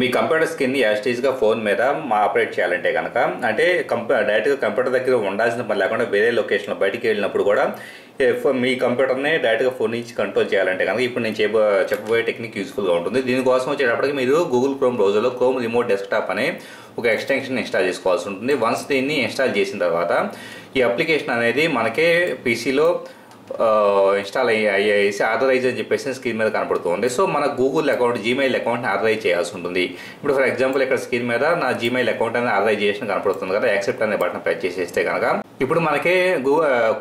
మీ computer స్క్రీన్ని యాస్టీజ్గా phone మీద ఆపరేట్ చేయాలంటే కనుక అంటే కంప్యూ డైరెక్ట్గా కంప్యూటర్ దగ్గర ఉండాల్సిన పని లేకుండా వేరే లొకేషన్లో బయటికి వెళ్ళినప్పుడు కూడా మీ కంప్యూటర్ని డైరెక్ట్గా ఫోన్ నుంచి కంట్రోల్ చేయాలంటే కనుక ఇప్పుడు నేను చెప్ప చెప్పబోయే టెక్నిక్ యూస్ఫుల్గా ఉంటుంది. దీనికోసం వచ్చేటప్పటికి మీరు గూగుల్ క్రోమ్ బ్రౌజర్లో క్రోమ్ రిమోట్ డెస్క్టాప్ అనే ఒక ఎక్స్టెన్షన్ ఇన్స్టాల్ చేసుకోవాల్సి ఉంటుంది. వన్స్ దీన్ని ఇన్స్టాల్ చేసిన తర్వాత ఈ అప్లికేషన్ అనేది మనకే పీసీలో ఇన్స్టాల్ అయ్యి అయ్యేసి ఆథరైజ్ అని చెప్పేసి స్క్రీన్ మీద కనపడుతుంది. సో మన గూగుల్ అకౌంట్ జీమెయిల్ అకౌంట్ని ఆథరైజ్ చేయాల్సి ఉంటుంది. ఇప్పుడు ఫర్ ఎగ్జాంపుల్ ఇక్కడ స్క్రీన్ మీద నా జీమెయిల్ అకౌంట్ అనేది ఆథరైజ్ చేసిన కనపడుతుంది కదా యాక్సెప్ట్ అనే బటన్ ప్రెస్ చేసేస్తే కనుక. ఇప్పుడు మనకి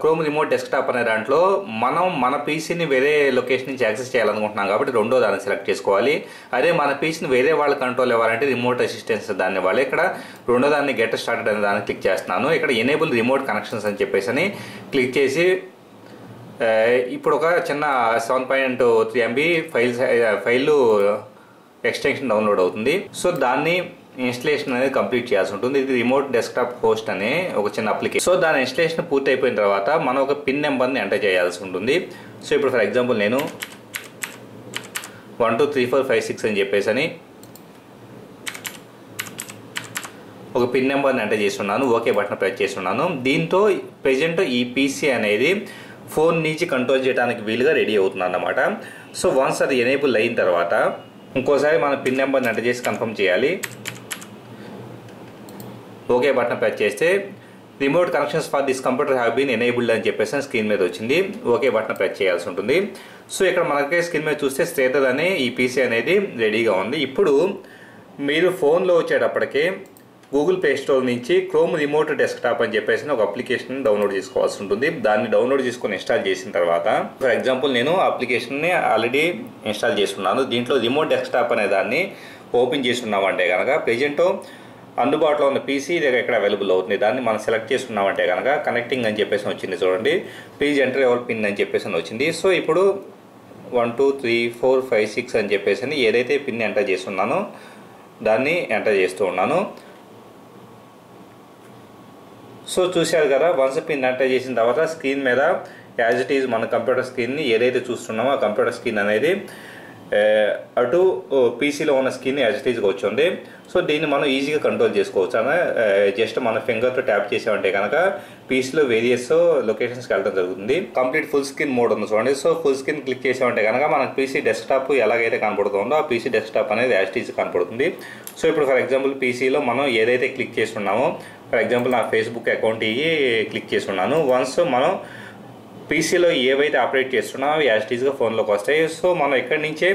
క్రోమ్ రిమోట్ డెస్క్టాప్ అనే దాంట్లో మనం మన పీసీని వేరే లొకేషన్ నుంచి యాక్సెస్ చేయాలనుకుంటున్నాం కాబట్టి రెండో దాన్ని సెలెక్ట్ చేసుకోవాలి. అదే మన పీసీని వేరే వాళ్ళ కంట్రోల్ ఇవ్వాలంటే రిమోట్ అసిస్టెన్స్ దాన్ని ఇవ్వాలి. ఇక్కడ రెండో దాన్ని గెట్ స్టార్టెడ్ అనే దాన్ని క్లిక్ చేస్తున్నాను. ఇక్కడ ఎనేబుల్ రిమోట్ కనెక్షన్స్ అని చెప్పేసి అని క్లిక్ చేసి ఇప్పుడు ఒక చిన్న seven point three MB file file extension download అవుతుంది. సో దాన్ని ఇన్స్టలేషన్ అనేది కంప్లీట్ చేయాల్సి ఉంటుంది. ఇది రిమోట్ డెస్క్టాప్ హోస్ట్ అనే ఒక చిన్న అప్లికేషన్ సో దాని ఇన్స్టలేషన్ పూర్తి అయిపోయిన తర్వాత మనం ఒక పిన్ నెంబర్ని ఎంటర్ చేయాల్సి ఉంటుంది. సో ఇప్పుడు ఫర్ ఎగ్జాంపుల్ నేను one two three four five six అని చెప్పేసి అని ఒక పిన్ నెంబర్ని ఎంటర్ చేస్తున్నాను. ఓకే బటన్ ప్రెస్ చేస్తున్నాను. దీంతో ప్రెజెంట్ ఈ పీసీ అనేది ఫోన్ నుంచి కంట్రోల్ చేయడానికి వీలుగా రెడీ అవుతుంది అన్నమాట సో వన్స్ అది ఎనేబుల్ అయిన తర్వాత ఇంకోసారి మన పిన్ నెంబర్ని ఎంటర్ చేసి కన్ఫర్మ్ చేయాలి. ఓకే బటన్ ప్రెస్ చేస్తే remote connections for this computer have been enabled అని చెప్పేసి స్క్రీన్ మీద వచ్చింది. ఓకే బటన్ ప్రెస్ చేయాల్సి ఉంటుంది. సో ఇక్కడ మనకి స్క్రీన్ మీద చూస్తే స్టేటర్ అనే ఈ పీసీ అనేది రెడీగా ఉంది. ఇప్పుడు మీరు ఫోన్లో వచ్చేటప్పటికి గూగుల్ ప్లే స్టోర్ నుంచి క్రోమ్ రిమోట్ డెస్క్టాప్ అని చెప్పేసి ఒక అప్లికేషన్ డౌన్లోడ్ చేసుకోవాల్సి ఉంటుంది. దాన్ని డౌన్లోడ్ చేసుకొని ఇన్స్టాల్ చేసిన తర్వాత ఫర్ ఎగ్జాంపుల్ నేను అప్లికేషన్ని ఆల్రెడీ ఇన్స్టాల్ చేసుకున్నాను దీంట్లో రిమోట్ డెస్క్టాప్ అనే దాన్ని ఓపెన్ చేస్తున్నామంటే కనుక ప్రజెంట్ అందుబాటులో ఉన్న పీసీ దగ్గర ఎక్కడ అవైలబుల్ అవుతుంది? దాన్ని మనం సెలెక్ట్ చేసుకున్నామంటే కనుక కనెక్టింగ్ అని చెప్పేసి వచ్చింది చూడండి. ప్లీజ్ ఎంటర్ ఎవర్ పిన్ అని చెప్పేసి అని వచ్చింది. సో ఇప్పుడు one two three four five six అని చెప్పేసి అని ఏదైతే పిన్ ఎంటర్ చేస్తున్నానో దాన్ని ఎంటర్ చేస్తూ ఉన్నాను. సో చూశారు కదా వన్స్ పిన్ ఎంటర్ చేసిన తర్వాత స్క్రీన్ మీద యాజ్ ఇట్ ఈజ్ మన కంప్యూటర్ స్క్రీన్ని ఏదైతే చూస్తున్నామో ఆ కంప్యూటర్ స్క్రీన్ అనేది అటు పీసీలో ఉన్న స్క్రీన్ యాజ్ ఇట్ ఈజ్గా వచ్చింది. సో దీన్ని మనం ఈజీగా కంట్రోల్ చేసుకోవచ్చు. అన్న జస్ట్ మన ఫింగర్తో ట్యాప్ చేసామంటే కనుక పీసీలో వేరియస్ లొకేషన్స్కి వెళ్ళడం జరుగుతుంది. కంప్లీట్ ఫుల్ స్క్రీన్ మోడ్ ఉంది చూడండి. సో ఫుల్ స్క్రీన్ క్లిక్ చేసామంటే కనుక మనకు పీసీ డెస్క్టాప్ ఎలాగైతే కనపడుతుందో ఆ పీసీ డెస్క్టాప్ అనేది యాజ్ ఇట్ ఈజ్ కనపడుతుంది. సో ఇప్పుడు ఫర్ ఎగ్జాంపుల్ పీసీలో మనం ఏదైతే క్లిక్ చేసి ఉన్నామో ఫర్ ఎగ్జాంపుల్ నా ఫేస్బుక్ అకౌంట్ ఇవి క్లిక్ చేసి ఉన్నాను వన్స్ మనం పీసీలో ఏవైతే ఆపరేట్ చేస్తున్నామో అవి యాస్టీస్గా ఫోన్లోకి వస్తాయి. సో మనం ఇక్కడి నుంచే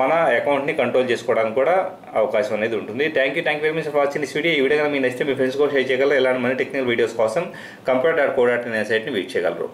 మన అకౌంట్ని కంట్రోల్ చేసుకోవడానికి కూడా అవకాశం అనేది ఉంటుంది. Thank you thank you very much for watching this video ఈ వీడియో కనుక మీకు నచ్చితే మీ ఫ్రెండ్స్ కూడా షేర్ చేయగలరు. ఇలాంటి మనీ టెక్నికల్ వీడియోస్ కోసం computer dot co dot in సైట్ని visit చేయగలరు.